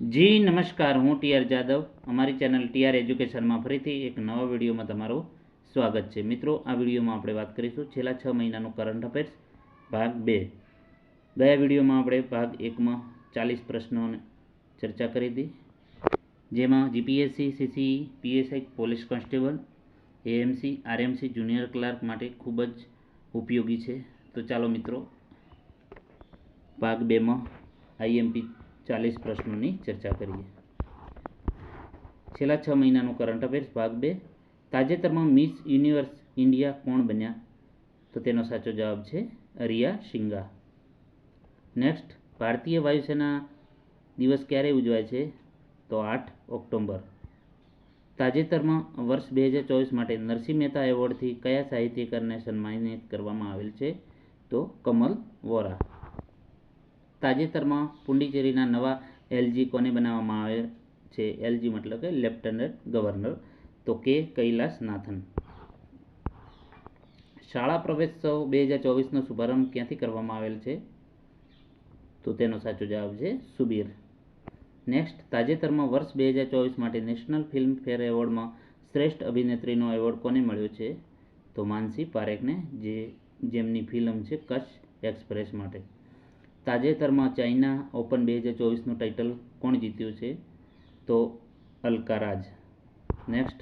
જી, નમસ્કાર. હું ટીઆર જાદવ. અમારી ચેનલ ટી આર એજ્યુકેશનમાં ફરીથી એક નવા વિડીયોમાં તમારું સ્વાગત છે. મિત્રો, આ વિડીયોમાં આપણે વાત કરીશું છેલ્લા છ મહિનાનું કરંટ અફેર્સ ભાગ બે. ગયા વિડીયોમાં આપણે ભાગ એકમાં ચાલીસ પ્રશ્નોને ચર્ચા કરી હતી, જેમાં GPSC CC PSI, police constable, AMC, RMC, junior clerk માટે ખૂબ જ ઉપયોગી છે. તો ચાલો મિત્રો, ભાગ બેમાં આઈએમપી ચાલીસ પ્રશ્નોની ચર્ચા કરીએ. છેલ્લા છ મહિનાનું કરંટ અફેર્સ ભાગ બે. તાજેતરમાં મિસ યુનિવર્સ ઇન્ડિયા કોણ બન્યા? તો તેનો સાચો જવાબ છે રિયા શિંગા નેક્સ્ટ ભારતીય વાયુસેના દિવસ ક્યારે ઉજવાય છે? તો આઠ ઓક્ટોબર. તાજેતરમાં વર્ષ બે હજાર ચોવીસ માટે નરસિંહ મહેતા એવોર્ડથી કયા સાહિત્યકારને સન્માનિત કરવામાં આવેલ છે? તો કમલ વોરા. તાજેતરમાં પુંડિચેરીના નવા એલજી કોને બનાવવામાં આવે છે? એલજી મતલબ કે લેફ્ટનન્ટ ગવર્નર તો કે કૈલાસનાથન. શાળા પ્રવેશોત્સવ બે હજાર ચોવીસનો શુભારંભ ક્યાંથી કરવામાં આવેલ છે? તો તેનો સાચો જવાબ છે સુબીર. નેક્સ્ટ, તાજેતરમાં વર્ષ બે હજાર ચોવીસ માટે નેશનલ ફિલ્મ ફેર એવોર્ડમાં શ્રેષ્ઠ અભિનેત્રીનો એવોર્ડ કોને મળ્યો છે? તો માનસી પારેખને, જે, જેમની ફિલ્મ છે કચ્છ એક્સપ્રેસ માટે. તાજેતરમાં ચાઇના ઓપન બે હજાર ચોવીસનું ટાઇટલ કોણ જીત્યું છે? તો અલ્કારાજ. નેક્સ્ટ.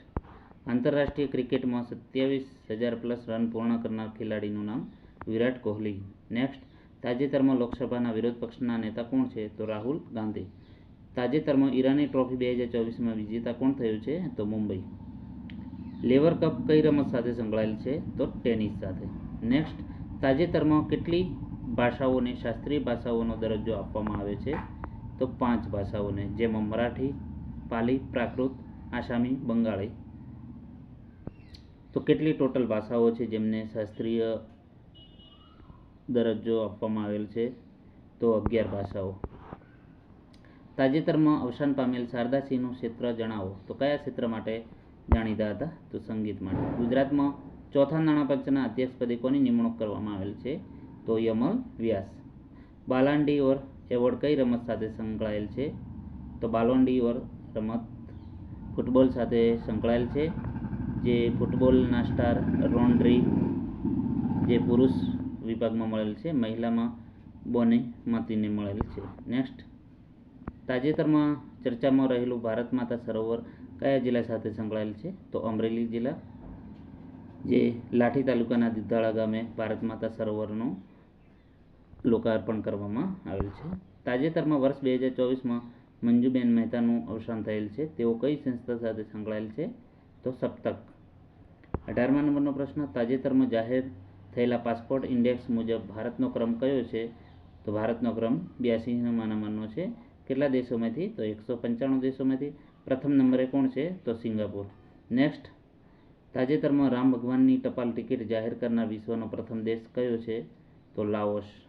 આંતરરાષ્ટ્રીય ક્રિકેટમાં સત્યાવીસ હજાર પ્લસ રન પૂર્ણ કરનાર ખેલાડીનું નામ વિરાટ કોહલી. નેક્સ્ટ. તાજેતરમાં લોકસભાના વિરોધ પક્ષના નેતા કોણ છે? તો રાહુલ ગાંધી. તાજેતરમાં ઈરાની ટ્રોફી બે હજાર ચોવીસમાં વિજેતા કોણ થયું છે? તો મુંબઈ. લેવર કપ કઈ રમત સાથે સંકળાયેલ છે? તો ટેનિસ સાથે. નેક્સ્ટ. તાજેતરમાં કેટલી ભાષાઓને, શાસ્ત્રીય ભાષાઓનો દરજ્જો આપવામાં આવે છે, તો પાંચ ભાષાઓને, જેમાં મરાઠી, પાલી, પ્રાકૃત, આસામી, બંગાળી. તો કેટલી ટોટલ ભાષાઓ છે જેમને શાસ્ત્રીય દરજ્જો આપવામાં આવેલ છે? તો અગિયાર ભાષાઓ. તાજેતરમાં અવસાન પામેલ શારદાસિંહનું ક્ષેત્ર જણાવો. તો કયા ક્ષેત્ર માટે જાણીતા હતા? તો સંગીત માટે. ગુજરાતમાં ચોથા નાણાપંચના અધ્યક્ષ પદે કોની નિમણૂક કરવામાં આવેલ છે? તો યમલ વ્યાસ. બાલાંડી ઓર એવોર્ડ કઈ રમત સાથે સંકળાયેલ છે? તો બાલોન્ડી ઓર રમત ફૂટબોલ સાથે સંકળાયેલ છે, જે ફૂટબોલના સ્ટાર રોન્ડ્રી, જે પુરુષ વિભાગમાં મળેલ છે, મહિલામાં બોને માતીને મળેલ છે. નેક્સ્ટ. તાજેતરમાં ચર્ચામાં રહેલું ભારત માતા સરોવર કયા જિલ્લા સાથે સંકળાયેલ છે? તો અમરેલી જિલ્લા, જે લાઠી તાલુકાના દિધાળા ગામે ભારત માતા સરોવરનું લોકાર્પણ કરવામાં આવેલ છે. તાજેતરમાં વર્ષ બે હજાર ચોવીસમાં મંજુબેન મહેતાનું અવસાન થયેલ છે. તેઓ કઈ સંસ્થા સાથે સંકળાયેલ છે? તો સપ્તક. અઢારમા નંબરનો પ્રશ્ન, તાજેતરમાં જાહેર થયેલા પાસપોર્ટ ઇન્ડેક્સ મુજબ ભારતનો ક્રમ કયો છે? તો ભારતનો ક્રમ બ્યાસીમાં નંબરનો છે. કેટલા દેશોમાંથી? તો એકસો પંચાણું દેશોમાંથી. પ્રથમ નંબરે કોણ છે? તો સિંગાપુર. નેક્સ્ટ. તાજેતરમાં રામ ભગવાનની ટપાલ ટિકિટ જાહેર કરનાર વિશ્વનો પ્રથમ દેશ કયો છે? તો લાઓસ.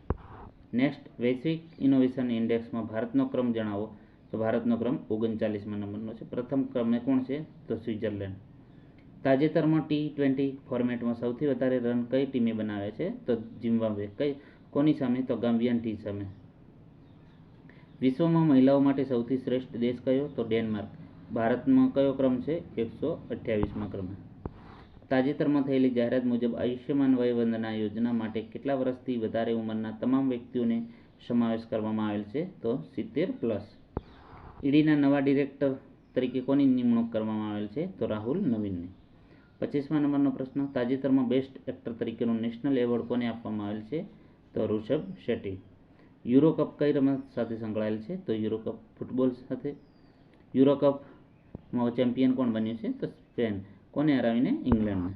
નેક્સ્ટ વૈશ્વિક ઇનોવેશન ઇન્ડેક્સમાં ભારતનો ક્રમ જણાવો. તો ભારતનો ક્રમ ઓગણચાલીસમાં નંબરનો છે. પ્રથમ ક્રમે કોણ છે? તો સ્વિટ્ઝરલેન્ડ. તાજેતરમાં ટી ટ્વેન્ટી ફોર્મેટમાં સૌથી વધારે રન કઈ ટીમે બનાવે છે? તો ઝિમ્બાબ્વે. કઈ? કોની સામે? તો ગામ્બિયન ટી સામે. વિશ્વમાં મહિલાઓ માટે સૌથી શ્રેષ્ઠ દેશ કયો? તો ડેનમાર્ક. ભારતમાં કયો ક્રમ છે? એકસો અઠ્યાવીસમાં ક્રમે. તાજેતરમાં થયેલી જાહેરાત મુજબ આયુષ્યમાન વયવંદના યોજના માટે કેટલા વર્ષથી વધારે ઉંમરના તમામ વ્યક્તિઓને સમાવેશ કરવામાં આવેલ છે તો સિત્તેર પ્લસ. ઈડીના નવા ડિરેક્ટર તરીકે કોની નિમણૂક કરવામાં આવેલ છે તો રાહુલ નવીનને. પચીસમા નંબરનો પ્રશ્ન, તાજેતરમાં બેસ્ટ એક્ટર તરીકેનો નેશનલ એવોર્ડ કોને આપવામાં આવેલ છે તો ઋષભ શેટ્ટી. યુરો કપ કઈ રમત સાથે સંકળાયેલ છે તો યુરો કપ ફૂટબોલ સાથે. યુરો કપમાં ચેમ્પિયન કોણ બન્યું છે તો સ્પેન. કોને હરાવીને ઇંગ્લેન્ડને?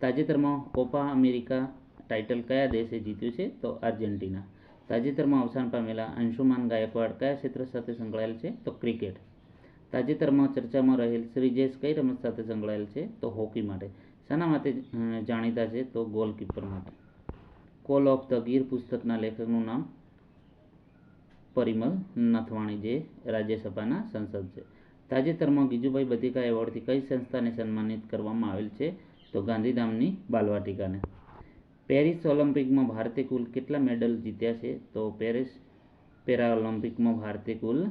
તાજેતરમાં કોપા અમેરિકા ટાઇટલ કયા દેશે જીત્યું છે? તો આર્જેન્ટિના. તાજેતરમાં અવસાન પામેલા અંશુમાન ગાયકવાડ કયા ક્ષેત્ર સાથે સંકળાયેલ છે? તો ક્રિકેટ. તાજેતરમાં ચર્ચામાં રહેલ શ્રીજેશ કઈ રમત સાથે સંકળાયેલ છે? તો હોકી માટે. શાના માટે જાણીતા છે તો ગોલકીપર માટે. કોલ ઓફ ધ ગીર પુસ્તકના લેખકનું નામ પરિમલ નથવાણી જે રાજ્યસભાના સંસદ છે. તાજેતરમાં ગીજુભાઈ બધિકા એવોર્ડથી કઈ સંસ્થાને સન્માનિત કરવામાં આવેલ છે? તો ગાંધીધામની બાલવાટિકાને. પેરિસ ઓલિમ્પિકમાં ભારતે કુલ કેટલા મેડલ જીત્યા છે? તો પેરિસ પેરા ઓલિમ્પિકમાં ભારતે કુલ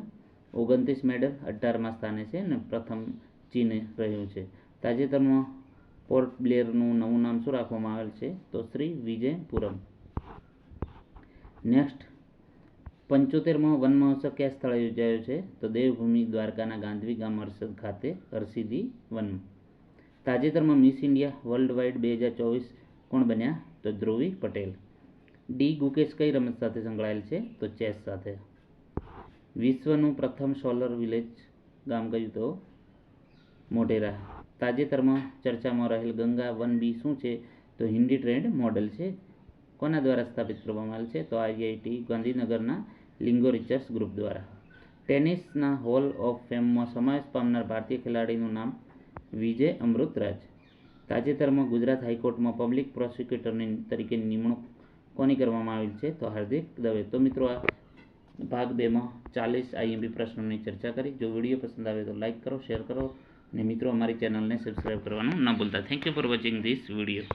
ઓગણત્રીસ મેડલ અઢારમાં સ્થાને છે અને પ્રથમ ચીને રહ્યું છે. તાજેતરમાં પોર્ટ બ્લેરનું નવું નામ શું રાખવામાં આવેલ છે? તો શ્રી વિજયપુરમ. નેક્સ્ટ પંચોતેરમાં વન મહોત્સવ કયા સ્થળે યોજાયો છે, તો દેવભૂમિ દ્વારકાના ગાંધીવી ગામ હર્ષદ ખાતે હરસિદ્ધિ વન. તાજેતરમાં મિસ ઇન્ડિયા વર્લ્ડ વાઇડ બે હજાર ચોવીસ કોણ બન્યા? તો ધ્રુવી પટેલ. ડી ગુકેશ કઈ રમત સાથે સંકળાયેલ છે? તો ચેસ સાથે. વિશ્વનું પ્રથમ સોલર વિલેજ ગામ કયું તો? મોઢેરા. તાજેતરમાં ચર્ચામાં રહેલ ગંગા વન બી શું છે? તો હિન્દી ટ્રેન્ડ મોડલ છે. કોના દ્વારા સ્થાપિત કરવામાં આવેલ છે? તો આઈઆઈટી ગાંધીનગરના લિંગો રિચર્સ ગ્રુપ દ્વારા. ટેનિસના હોલ ઓફ ફેમમાં સમાવેશ પામનાર ભારતીય ખેલાડીનું નામ વિજય અમૃતરાજ તાજેતરમાં ગુજરાત હાઈકોર્ટમાં પબ્લિક પ્રોસિક્યુટરની તરીકે નિમણૂક કોની કરવામાં આવેલ છે? તો હાર્દિક દવે. તો મિત્રો, આ ભાગ બેમાં ચાલીસ આઈએમપી પ્રશ્નોની ચર્ચા કરી. જો વીડિયો પસંદ આવે તો લાઈક કરો, શેર કરો અને મિત્રો, અમારી ચેનલને સબસ્ક્રાઈબ કરવાનું ન ભૂલતા. Thank you for watching this video